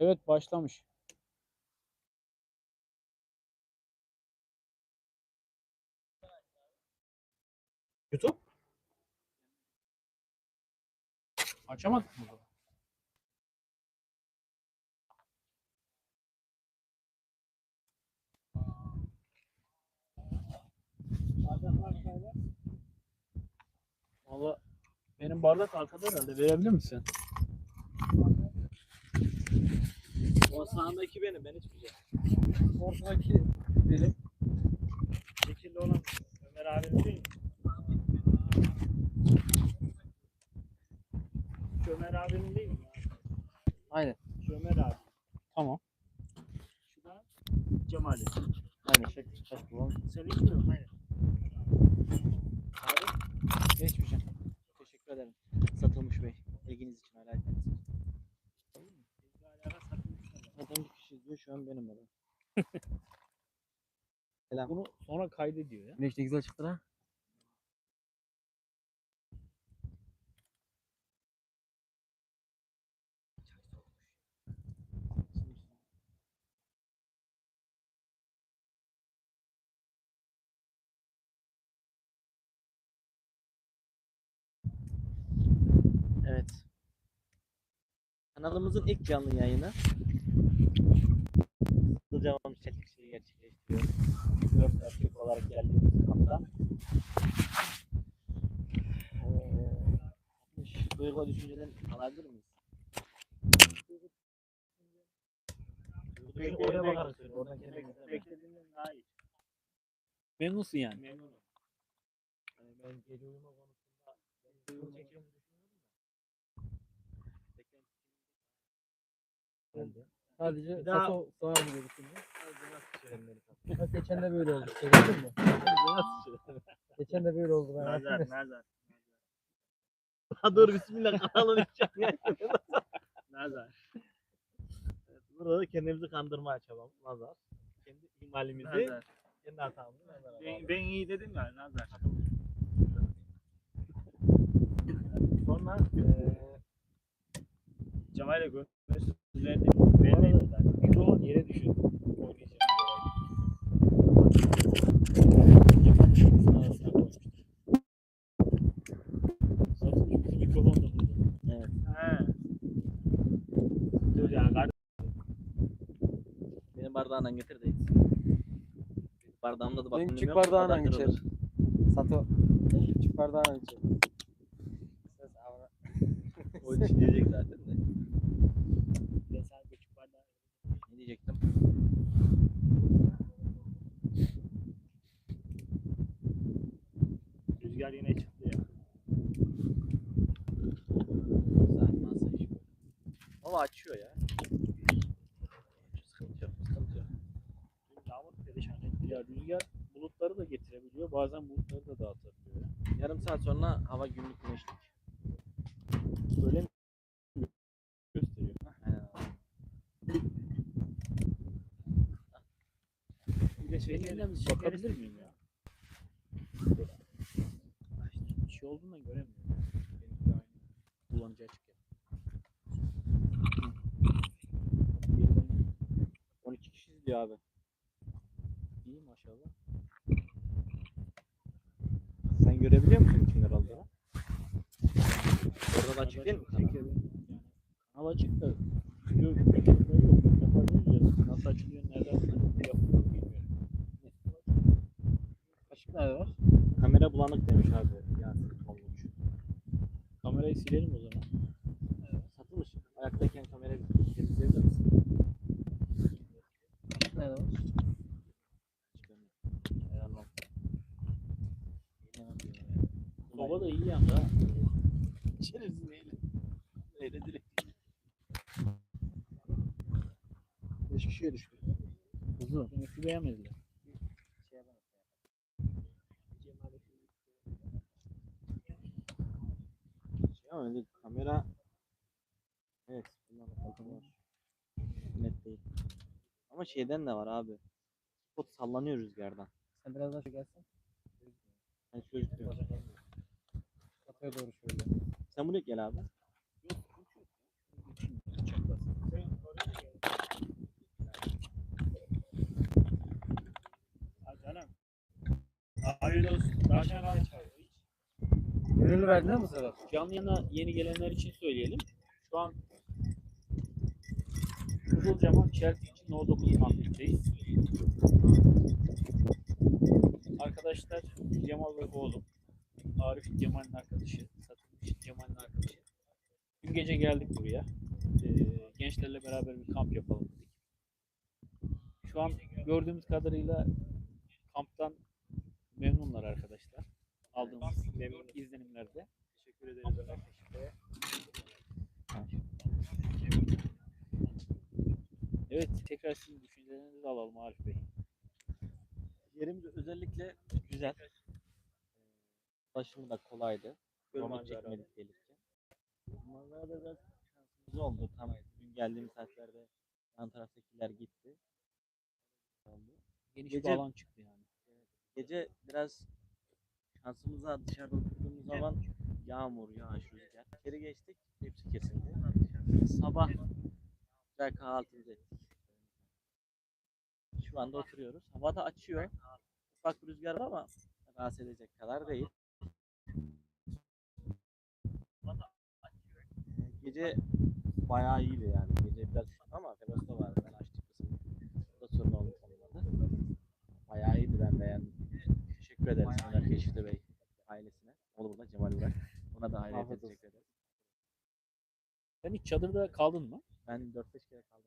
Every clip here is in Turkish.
Evet başlamış. YouTube. Açamadık mı? Valla benim bardak arkada herhalde verebilir misin? O sağındaki benim. Ben içmeyeceğim. Ortadaki benim. Şekilli olan Ömer abinin değil mi? Şu Ömer abinin değil mi? Aynen. Şu Ömer abi. Tamam. Şu da Cemal'i. Aynen. Şek, şek bulalım. Sen içmiyorsun. Aynen. Abi. Geçmeyeceğim. Teşekkür ederim. Satılmış Bey. İlginiz için hala etmeniz. Bizle alakalı sakınmışlar. Zaten bir kişi izliyor şu an benim adam. Bunu sonra kaydediyor ya. Güneş de güzel çıktı ha. Evet. Kanalımızın ilk canlı yayını. Hızlıca çekişi gerçekleştiriyor. Dört erkek olarak geldiğimiz hafta. Ee, duygu düşünceden alabilir miyiz? Duygu oraya. Oradan daha iyi. Memnunsun yani. Memnunum. Yani ben gece uyuma konusunda ben duygu çekiyorum Sadece daha- Sato sağır mı diye düşündüm. Nasıl Bak geçen de böyle oldu. Şey gördün mü? Geçen de böyle oldu. Ben Nazar, nazar. Ha dur bismillah kanalın içeceğim Nazar. Evet, burada da kendimizi kandırmaya çabam. Nazar. Kendi ihmalimizi, kendi hatamızı nazara Ben, ben iyi dedim ya Nazar. Sonra eee Cemal'e gö. De mikrofon yere. Benim bardağından getir de. Bardağımda da Benim bakın küçük bardağından geçer. Sato. En küçük bardağına geçer. O için diyecek zaten de. Ben sana küçük bardağı Ne diyecektim? Rüzgar yine çıktı ya. Zaten nasıl iş bu? Ama açıyor ya. Sıkıntı yok, sıkıntı yok. Dün Yağmur perişan etti ya. Rüzgar bulutları da getirebiliyor. Bazen bulutları da dağıtabiliyor. ya. Yarım saat sonra hava günlük güneşlik. Böyle mi gösteriyor? Bir de şey Elinden bir bakabilir miyim ya? Bir şey olduğundan göremiyorum. Benimki de aynı. Kullanıcı açık ya. Birden 12 kişi izliyor abi. iyi maşallah. Sen görebiliyor musun kimler olduğunu? Orada da açık değil mi kanal? Yani açık da yok. Ya. Nasıl açılıyor, nereden bilmiyorum. Açık nerede var? Kamera bulanık demiş abi. Yasin Tonguç. Kamerayı silelim o zaman. Satılmış. Ayaktayken kamerayı temizleyebilir misin? Açık nerede var? Hay Allah. Yine bakıyorum ya. Soba da iyi yandı ha. İçeriz neyle? Neyle direkt. 5 kişiye düştü. Hızlı. Yemekli beğenmediler. Şey ama öyle kamera Evet bundan altı var. Net değil. Ama şeyden de var abi. Spot sallanıyor rüzgardan. Sen biraz daha şu gelsin. Hani şöyle gözüküyor. Sato'ya doğru şöyle. Sen buraya gel abi. Sen oraya gel. Barbados, Daşan çay. Gönül verdin mi bu sefer? Canlı yana yeni gelenler için söyleyelim. Şu an Kızılcahamam Chelsea için No 9 kampükteyiz. Arkadaşlar Cemal ve oğlum. Arif Cemal'in arkadaşı. Satılmış Cemal'in arkadaşı. Dün gece geldik buraya. Ee, gençlerle beraber bir kamp yapalım dedik. Şu an gördüğümüz kadarıyla kamptan memnunlar arkadaşlar. Aldığımız memnun izlenimlerde. Teşekkür ederiz. Evet, tekrar sizin düşüncelerinizi alalım Arif Bey. Yerimiz özellikle güzel. Ulaşımı da kolaydı. Manzara. çekmedik gelirken. Manzarada biraz şansımız oldu. Tam dün geldiğimiz saatlerde yan taraftakiler gitti. Geniş Gece- bir alan çıktı yani. Gece biraz şansımıza dışarıda oturduğumuz zaman yağmur, yağış, rüzgar. İçeri geçtik, hepsi kesildi. Sabah güzel kahvaltımızı ettik. Şu anda oturuyoruz. Hava da açıyor. Ufak bir rüzgar var ama rahatsız edecek kadar değil. Gece bayağı iyiydi yani. Gece biraz ama Ferosta vardı. Ben açtık kısmı. O da sorun oldu olmadı. Bayağı iyiydi ben beğendim. Teşekkür ederiz Ömer Keşifte Bey ailesine. Oğlu burada Cemal Burak. Ona da Afiyet teşekkür ederiz. Sen hiç çadırda kaldın mı? Ben 4-5 kere kaldım.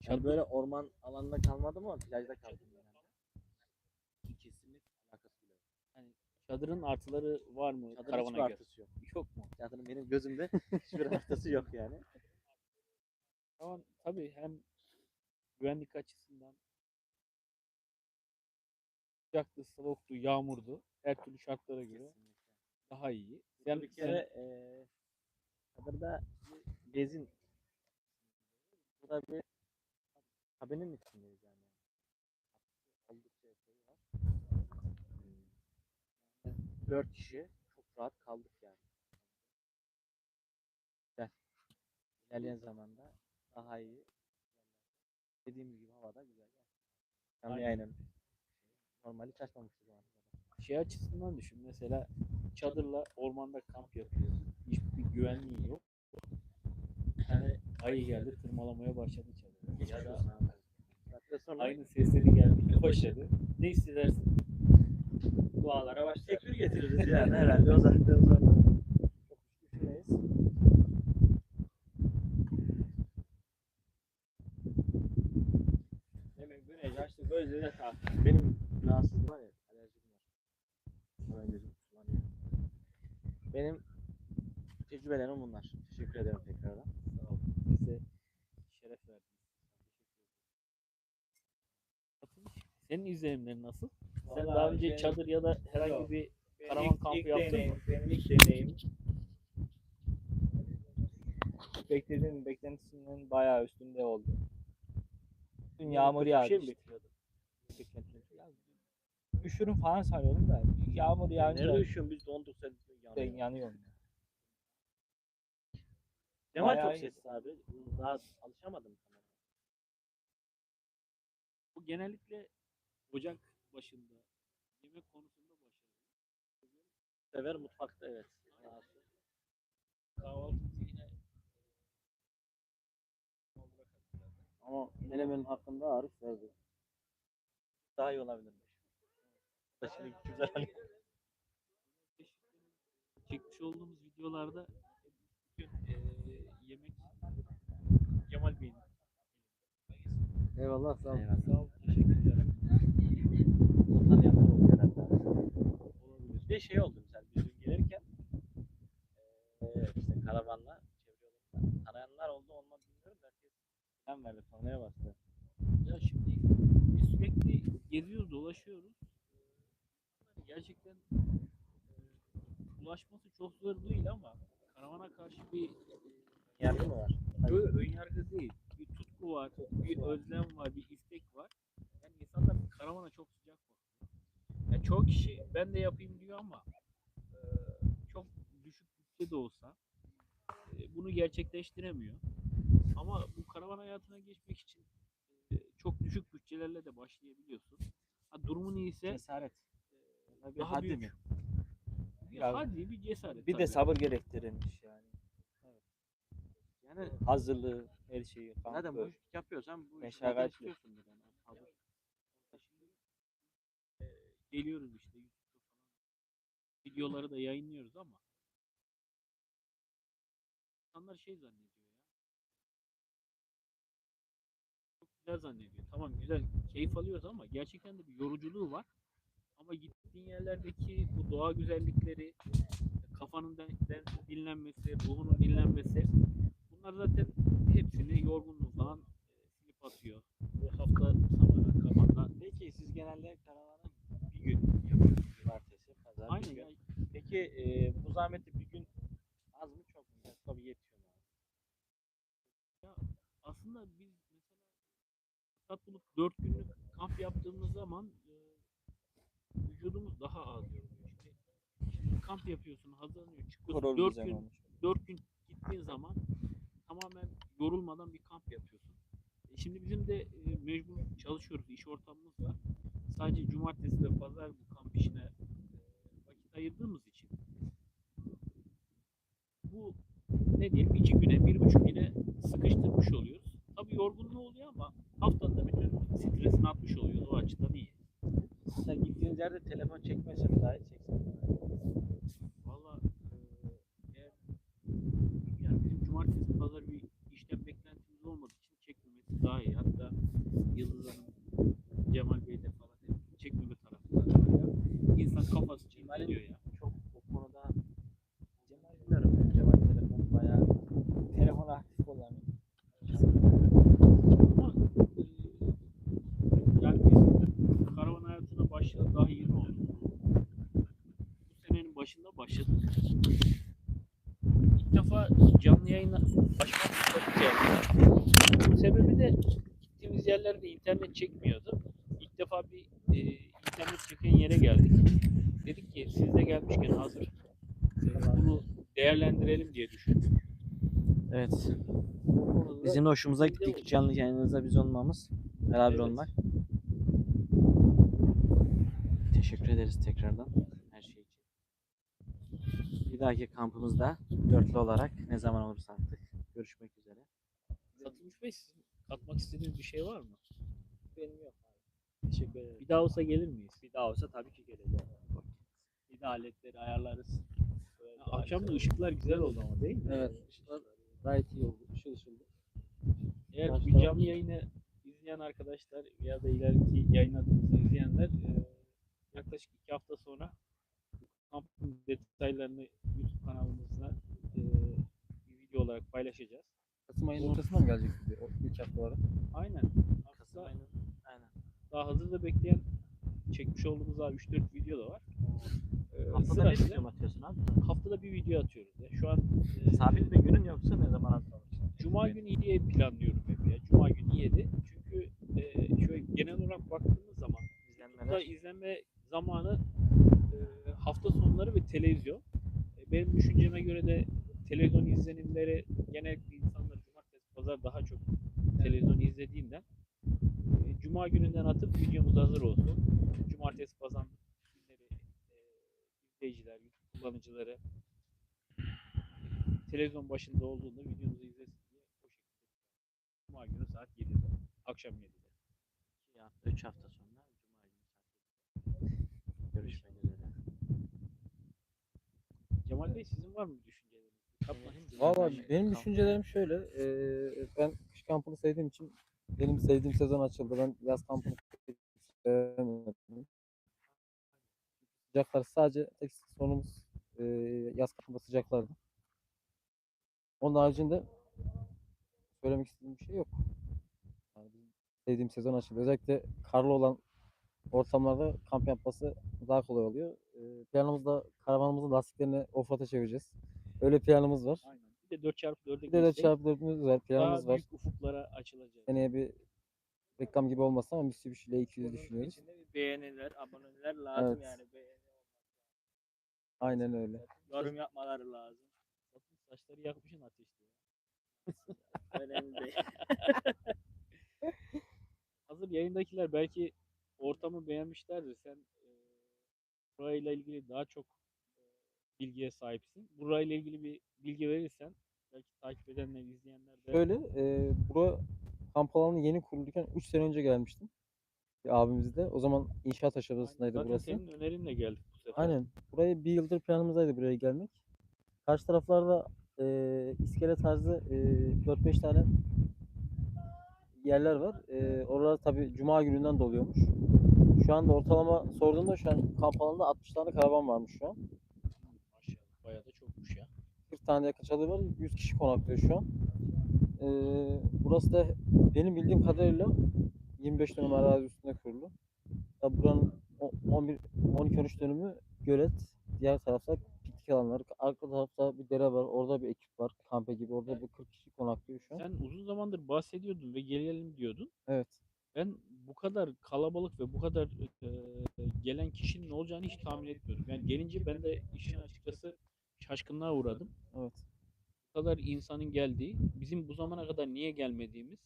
Yani Çadır, böyle orman alanında kalmadım ama plajda kaldım genelde. Kesinlikle alakası bile yok. çadırın artıları var mı Çadırın hiçbir karavana göre? artısı yok. Yok mu? Çadırın benim gözümde hiçbir artısı yok yani. Tamam, tabii hem güvenlik açısından sıcaktı, soğuktu, yağmurdu. Her türlü şartlara göre Kesinlikle. daha iyi. Sen bir kere eee çadırda bir gezin. Burada bir kabinin içindeyiz yani. Oldukça şey var. Hmm. Dört kişi çok rahat kaldık yani. Güzel. İlerleyen zamanda daha iyi. Dediğimiz gibi havada güzel. Canlı Aynen. Normali hiç ana kadar. şey açısından düşün. Mesela çadırla ormanda kamp yapıyorsun. Hiçbir güvenliği yok. Yani ayı geldi tırmalamaya başladı çadırı. Ya da Saatten sonra aynı sesleri gelmeye başladı. Ne hissedersin? Dualara başlar. tekrar getiririz yani herhalde o saatten sonra. Düşünmeyiz. Demek güneş açtı gözleri kalk. Benim rahatsızlığım var ya, alerjim var. Hemen gözüm. Benim tecrübelerim bunlar. Teşekkür ederim tekrardan. Sağ ol. Bize şeref verdiniz. Senin izlenimlerin nasıl? Sen Vallahi daha önce benim- çadır ya da herhangi Yok. bir Karavan ilk- kampı ilk yaptın mı? deneyim, Benim ilk deneyim. Beklediğim beklentisimin bayağı üstünde oldu. Dün Yani yağmur kötü bir yağdı. şey mi işte. bekliyordun? Üşürüm falan sanıyordum da yağmur yağınca Nerede üşüyorsun biz donduk sen ben yanıyor. yanıyorum. Cemal Bayağı çok iyi. sessiz abi. Daha alışamadım. Bu genellikle ocak başında yemek konusunda başarılı. Sever mutfakta evet. Sağ olsun. Kahvaltımızı yine Ama menemenin hakkında Arif verdi. Daha iyi olabilirmiş. Da Şimdi güzel hani çekmiş olduğumuz videolarda eee, yemek Cemal Bey'in. Eyvallah sağ ol. Sağ ol, teşekkür ederim. Onu tanıyanlar oldu herhalde. Olabilir. Bir de şey oldu mesela biz dün gelirken eee işte karavanla yolunda tanıyanlar oldu olmadı bilmiyorum da herkes selam verdi tanımaya bastı. Ya şimdi biz sürekli geziyoruz, dolaşıyoruz. Gerçekten e, ulaşması çok zor değil ama karavana karşı bir Yargı mı var? Böyle ön yargı değil. Bir tutku var, bir özlem var, bir istek var. Yani insanlar karavana çok sıcak bakıyor. Yani çoğu kişi ben de yapayım diyor ama e, çok düşük bütçe de olsa e, bunu gerçekleştiremiyor. Ama bu karavan hayatına geçmek için e, çok düşük bütçelerle de başlayabiliyorsun. Ha, durumun iyiyse Cesaret. Bir daha haddi büyük. mi? bir Ya, hadi bir cesaret. Bir de tabii. sabır gerektirilmiş yani. Yani Hazırlığı, her şeyi. zaten bu kampı. iş yapıyorsan bu işi Meşakkatli. zaten istiyorsundur yani. Sabır. geliyoruz işte YouTube'da falan. Videoları da yayınlıyoruz ama insanlar şey zannediyor ya. Çok güzel zannediyor. Tamam güzel keyif alıyoruz ama gerçekten de bir yoruculuğu var. Ama gittiğin yerlerdeki bu doğa güzellikleri, kafanın dinlenmesi, ruhunun dinlenmesi bunlar zaten hepsini yorgunluğu falan e, silip atıyor. Bu hafta sonları kafanda Peki siz genelde karavanı bir gün yapıyorsunuz. Cumartesi, pazar Aynen bir gün. ya. Peki e, bu zahmeti bir gün az mı çok mu? Tabii yetiyor mu? aslında biz mesela fırsat bulup 4 günlük kamp yaptığımız zaman vücudumuz daha az yoruluyor. Şimdi, şimdi kamp yapıyorsun, hazırlanıyorsun, çıkıyorsun. Horol 4 düzen gün, olmuş. 4 gün gittiğin zaman tamamen yorulmadan bir kamp yapıyorsun. E şimdi bizim de e, mecbur çalışıyoruz, iş ortamımız var. Sadece cumartesi ve pazar bu kamp işine e, vakit ayırdığımız için bu ne diyelim iki güne, bir buçuk güne sıkıştırmış oluyoruz. Tabii yorgunluğu oluyor ama haftanın da bütün stresini atmış oluyoruz. O açıdan iyi. Sen gittiğiniz yerde telefon çekmese mi dahi çeksin? Valla eee, eğer yani bizim cumartesi pazar bir işten beklentimiz olmadığı için çekmemesi daha iyi. Hatta Yıldız Hanım, Cemal Bey de falan hep çekmeme taraftarı. İnsan kafası Cemal'in çekiliyor ya. çok o konuda Cemal bilmiyorum. ya, Cemal telefonu bayağı telefonu aktif kullanıyor. Ama eee, yani biz karavan hayatına başlayalı daha yeni oldu. Bu senenin başında başladık. İlk defa canlı yayına başlamak fırsatı geldi. Sebebi de gittiğimiz yerlerde internet çekmiyordu. İlk defa bir e, internet çeken yere geldik. Dedik ki siz de gelmişken hazır bunu değerlendirelim diye düşündük. Evet. Bizim de hoşumuza gitti canlı yayınınızda biz olmamız. Beraber Evet. olmak. Teşekkür ederiz tekrardan her şey için. Bir dahaki kampımızda dörtlü olarak ne zaman olursa artık görüşmek sizin katmak istediğiniz bir şey var mı? Benim yok abi. Teşekkür ederim. Bir daha olsa gelir miyiz? Bir daha olsa tabii ki geleceğim. Bir de aletleri ayarlarız. Böyle daha Akşam da güzel ışıklar güzel oldu ama değil mi? Evet. ışıklar Gayet iyi oldu. Işıl ışıldı. Eğer bu canlı yayını izleyen arkadaşlar ya da ileriki yayınladığımızı izleyenler e, yaklaşık iki hafta sonra kampın detaylarını YouTube kanalımızda e, bir video olarak paylaşacağız. Kasım ayının ortasına mı gelecek video? O ilk haftaları. Aynen. Kasım ayının aynen. daha hazırda bekleyen çekmiş olduğumuz daha 3-4 video da var. E, Haftada bir sırasıyla video mu atıyorsun abi? haftada bir video atıyoruz. Ya. Şu an e, Sabit bir günün yoksa ne zaman atıyorsun? Cuma günü 7'ye planlıyorum hep ya. Cuma günü 7. Çünkü e, şöyle genel olarak baktığımız zaman YouTube'da İzlenmeler. izlenme zamanı e, hafta sonları ve televizyon. E, benim düşünceme göre de televizyon izlenimleri genellikle insanlar cumartesi pazar daha çok televizyon izlediğinden e, cuma gününden atıp videomuz hazır olsun. Cumartesi pazar günleri e, izleyiciler, YouTube kullanıcıları televizyon başında olduğunda videomuzu izlesin diye o şekilde. Cuma günü saat 7'de. Akşam 7'de. İki hafta, üç hafta sonra Cuma günü saat Görüşmek üzere. Cemal Bey sizin var mı düşünceleriniz? İstediğiniz Valla benim düşüncelerim şöyle. eee, ben kış kampını sevdiğim için benim sevdiğim sezon açıldı. Ben yaz kampını sevmedim. Sıcaklar sadece tek sorunumuz eee, yaz kampında sıcaklardı. Onun haricinde söylemek istediğim bir şey yok. Yani sevdiğim sezon açıldı. Özellikle karlı olan ortamlarda kamp yapması daha kolay oluyor. Eee planımızda karavanımızın lastiklerini offroad'a çevireceğiz. Öyle planımız var. Aynen. Bir de 4x4'e Bir de 4x4'ümüz var, daha planımız var. büyük ufuklara açılacak. Seneye bir reklam gibi olmasa ama Mitsubishi ile 200 düşünüyoruz. içinde bir beğeniler, aboneler lazım Evet. yani. Beğeni, Aynen öyle. yorum yapmaları lazım. Saçları yakmışsın ateşte. Önemli değil. Hazır yayındakiler belki ortamı beğenmişlerdir. Sen e, burayla ilgili daha çok e, bilgiye sahipsin. Burayla ilgili bir bilgi verirsen belki takip edenler, izleyenler de Şöyle e, bura kamp alanı yeni kurulurken 3 sene önce gelmiştim. Bir abimizle. O zaman inşaat aşamasındaydı Zaten burası. senin önerinle geldik bu sefer. Aynen. Buraya bir yıldır planımızdaydı buraya gelmek. Karşı taraflarda e, iskele tarzı e, 4-5 tane yerler var. E, oralar tabi cuma gününden doluyormuş. Şu anda ortalama sorduğumda şu an kamp alanında 60 tane karavan varmış şu an. Maşallah bayağı da çokmuş ya. 40 tane yakın çadır var. 100 kişi konaklıyor şu an. E, burası da benim bildiğim kadarıyla 25 dönüm arazi üstünde kurulu. Tabi buranın o- 11 12-13 dönümü gölet. Diğer tarafta piknik alanları. Arka tarafta bir dere var. Orada bir ekip var. Kampe gibi. Orada bir 40 kişi konaklıyor şu an. Sen uzun zamandır bahsediyordun ve gelelim diyordun. Evet. Ben bu kadar kalabalık ve bu kadar e, gelen kişinin olacağını hiç tahmin etmiyordum. Yani gelince ben de işin açıkçası şaşkınlığa uğradım. Evet. Bu kadar insanın geldiği, bizim bu zamana kadar niye gelmediğimiz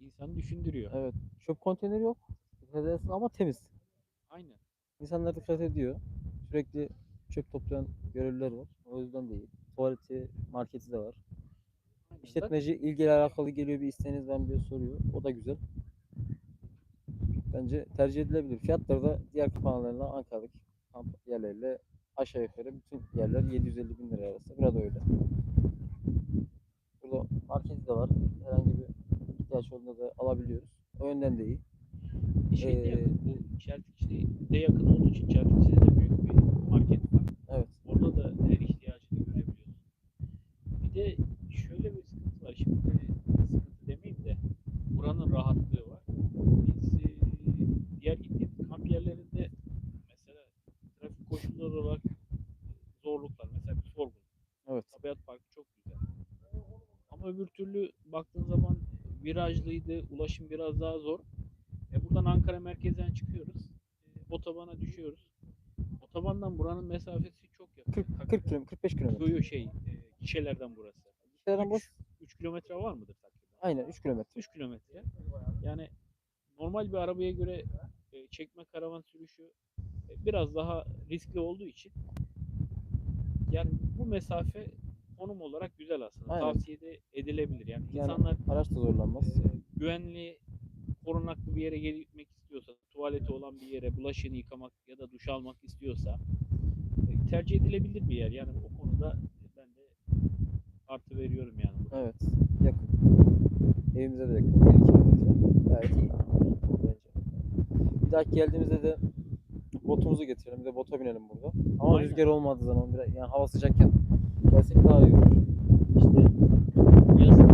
insanı düşündürüyor. Evet. Çöp konteyneri yok. Ama temiz. Aynen. İnsanlar dikkat ediyor. Sürekli çöp toplayan görevliler var. O yüzden değil. Tuvaleti, marketi de var. İşletmeci ilgiyle alakalı geliyor bir isteğiniz var mı diye soruyor. O da güzel. Bence tercih edilebilir. Fiyatları da diğer kampanalarla Ankara'daki kamp yerleriyle aşağı yukarı bütün yerler 750 bin lira arası. Burada öyle. Burada marketi de var. Herhangi bir ihtiyaç olduğunda da alabiliyoruz. O yönden de iyi. Şey de Ee, yakın. Bu Çeltikçi'de de yakın olduğu için Çeltikçi'de de büyük bir market var. Orada da her ihtiyacını görebiliyorsun. Bir de şöyle bir sıkıntı var. Şimdi sıkıntı demeyeyim de buranın rahatlığı var. Biz e, diğer gittiğimiz kamp yerlerinde mesela trafik koşulları olarak zorluklar. Mesela bir sorgun. Evet. Tabiat Parkı çok güzel. Ama öbür türlü baktığın zaman virajlıydı, ulaşım biraz daha zor. E buradan Ankara merkezden çıkıyoruz. E, otobana düşüyoruz. Otobandan buranın mesafesi. 40, 40 km, 45 kilometre. Yo yo şey, e, gişelerden burası. Gişelerden boş. 3 kilometre var mıdır takriben? Aynen 3 kilometre. 3 kilometre. Yani normal bir arabaya göre e, çekme karavan sürüşü e, biraz daha riskli olduğu için yani bu mesafe konum olarak güzel aslında. Aynen. Tavsiye de edilebilir. Yani, Yani insanlar Araç da zorlanmaz. e, güvenli, korunaklı bir yere gitmek istiyorsa, tuvaleti olan bir yere bulaşığını yıkamak ya da duş almak istiyorsa tercih edilebilir bir yer. Yani o konuda ben de artı veriyorum yani. Evet. Yakın. Evimize de yakın. 1 kilometre. Gayet iyi. Bence. Bir dahaki geldiğimizde de botumuzu getirelim. Bir de bota binelim burada. Ama Aynen. rüzgar olmadığı zaman biraz yani hava sıcakken gelsek daha iyi olur. İşte yazın